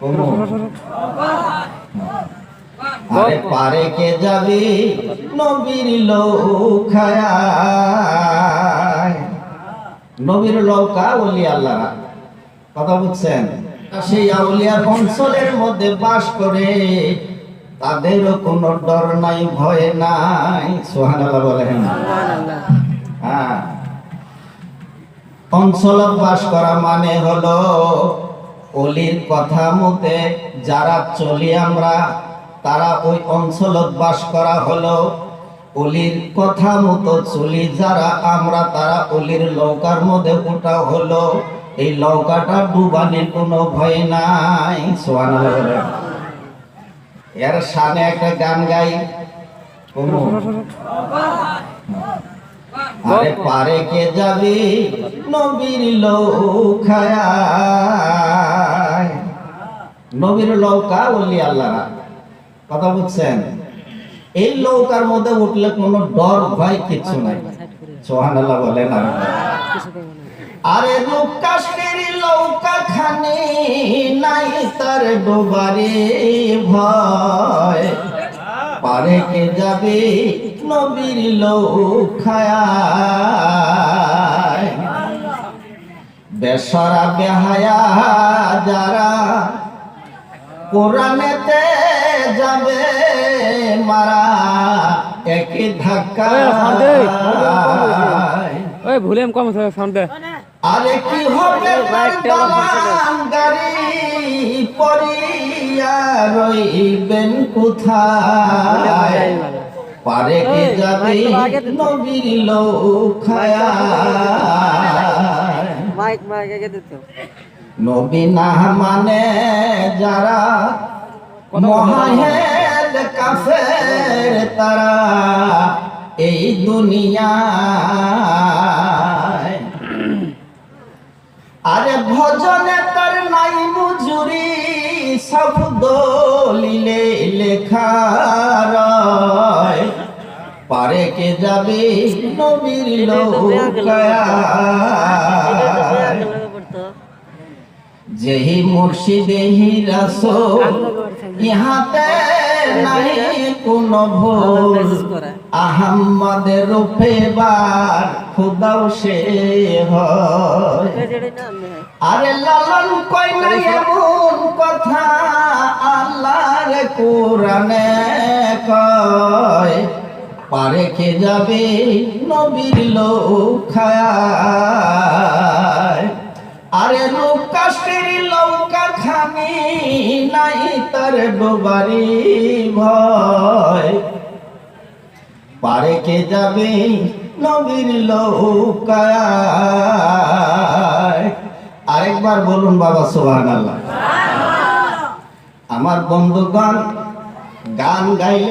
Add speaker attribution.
Speaker 1: কমু আরে পারে কে যাবি? নবীর নবীর লৌকা আল্লাহ কথা বুঝছেন? সেই আউলিয়ার অঞ্চলের মধ্যে বাস করে, তাদেরও কোনো ডর নাই, ভয় নাই। সোহানাল্লাহ বলেন। হ্যাঁ। অঞ্চলত বাস করা মানে হলো অলির কথা মতে যারা চলি আমরা তারা ওই অঞ্চলত বাস করা হলো। অলির কথা মতো চলি যারা আমরা তারা অলির লৌকার মধ্যে ওটা হলো। এই লৌকাটা ডুবানির কোনো ভয় নাই। সোয়ান এর সামনে একটা গান গাই। কোনো আরে পারে কে যাবি নবীর লৌখায় নবীর লৌকা বলি আল্লাহ কথা বুঝছেন? এই লৌকার মধ্যে উঠলে কোনো ডর ভয় কিছু নাই। সোহান আল্লাহ বলেন আর আরে রূপ কাশ্মীর লৌকা খানে নাই তার ডোবারে ভয়। পারে কে যাবে নবীর বেসরা বেহায়া যারা কোরআনেতে যাবে মারা একই ধাক্কা
Speaker 2: ভুলেম কম সাউন্ড দে।
Speaker 1: আরে কি হবে দালান গাড়ি পরিয়া রইবেন কোথায়? পারে কে যাবে নবীর লৌখায়
Speaker 2: মাইক মাইক আগে দিতে।
Speaker 1: নবী না মানে যারা মহাহেদ কাফের তারা এই দুনিয়ায় আরে ভজনে তার নাই মজুরি, সব দলিলে লেখা পারে কে যাবে নবীর যেহি মুর্শিদেহি রাসূল, ইহাতে নাই কোন ভুল আহম্মদের রূপে বার খুদাও সে হয়। আরে লালন কই নাই এমন কথা আল্লাহর কোরআনে কয়। পারে কে যাবে নবীর লৌখায় আরে নাই তার ডোবারি ভয়। পারে কে যাবে নবীর লৌকায়? আরেকবার বলুন বাবা সোহান আল্লাহ আমার বন্ধুগণ গান গাইলে